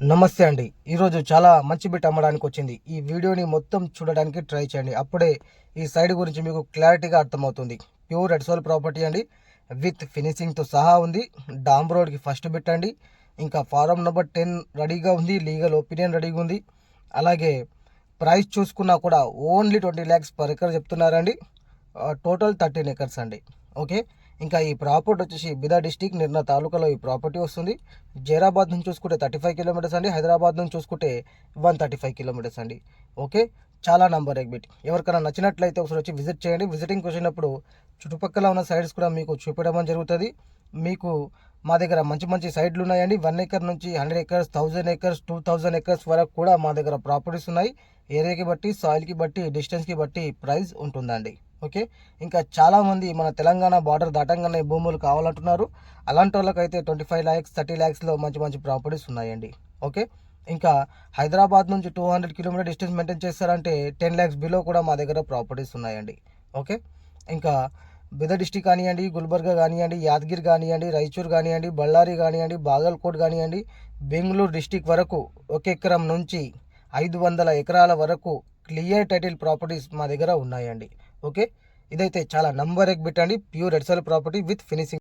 నమస్తే అండి. ఈరోజు చాలా మంచి బిట్ అమ్మడానికి వచ్చింది ఈ వీడియోని మొత్తం చూడడానికి ట్రై చేయండి. అప్పుడే ఈ సైడ్ గురించి మీకు క్లారిటీగా అర్థమవుతుంది. ప్యూర్ రెడ్ సోల్ ప్రాపర్టీ అండి. విత్ ఫినిషింగ్తో సహా ఉంది. డామ్ రోడ్కి ఫస్ట్ బిట్ అండి. ఇంకా ఫారం నెంబర్ టెన్ రెడీగా ఉంది. లీగల్ ఒపీనియన్ రెడీగా ఉంది. అలాగే ప్రైస్ చూసుకున్నా కూడా only twenty lakhs per acre చెప్తున్నారండి. టోటల్ థర్టీన్ ఎకర్స్ అండి. ఓకే? ఇంకా ఈ ప్రాపర్టీ వచ్చేసి బిదా డిస్టిక్ నిర్ణ తాలూకాలో ఈ ప్రాపర్టీ వస్తుంది. జైరాబాద్ నుంచి చూసుకుంటే థర్టీ ఫైవ్ కిలోమీటర్స్ అండి. హైదరాబాద్ నుంచి చూసుకుంటే వన్ థర్టీ ఫైవ్ కిలోమీటర్స్ అండి. ఓకే? చాలా నంబర్ ఎగ్బిట్. ఎవరికైనా నచ్చినట్లయితే ఒకసారి వచ్చి విజిట్ చేయండి. విజిటింగ్కి వచ్చినప్పుడు చుట్టుపక్కల ఉన్న సైడ్స్ కూడా మీకు చూపించడం జరుగుతుంది. మీకు మా దగ్గర మంచి మంచి సైడ్లు ఉన్నాయండి. వన్ ఎకర్ నుంచి hundred acres thousand acres two thousand acres వరకు కూడా మా దగ్గర ప్రాపర్టీస్ ఉన్నాయి. ఏరియాకి బట్టి సాయిల్కి బట్టి డిస్టెన్స్కి బట్టి ప్రైస్ ఉంటుందండి. ఓకే? ఇంకా చాలామంది మన తెలంగాణ బార్డర్ దాటంగానే భూములు కావాలంటున్నారు. అలాంటి వాళ్ళకైతే ట్వంటీ ఫైవ్ ల్యాక్స్ థర్టీ ల్యాక్స్లో మంచి మంచి ప్రాపర్టీస్ ఉన్నాయండి. ఓకే? ఇంకా హైదరాబాద్ నుంచి two hundred kilometer distance maintain చేస్తారంటే టెన్ ల్యాక్స్ బిలో కూడా మా దగ్గర ప్రాపర్టీస్ ఉన్నాయండి. ఓకే? ఇంకా బిదర్ డిస్టిక్ కానివ్వండి గుల్బర్గా కానివ్వండి యాదగిరి కానివ్వండి రాయచూర్ కానివ్వండి బళ్ళారి కానివ్వండి బాగల్కోట్ కానివ్వండి బెంగళూరు డిస్టిక్ వరకు ఒక ఎకరం నుంచి ఐదు వందల ఎకరాల వరకు క్లియర్ టైటిల్ ప్రాపర్టీస్ మా దగ్గర ఉన్నాయండి. ఓకే? ఇదైతే చాలా నంబర్ ఎక్ బిట్ అండి ప్యూర్ ఎడ్సల్ ప్రాపర్టీ విత్ ఫినిషింగ్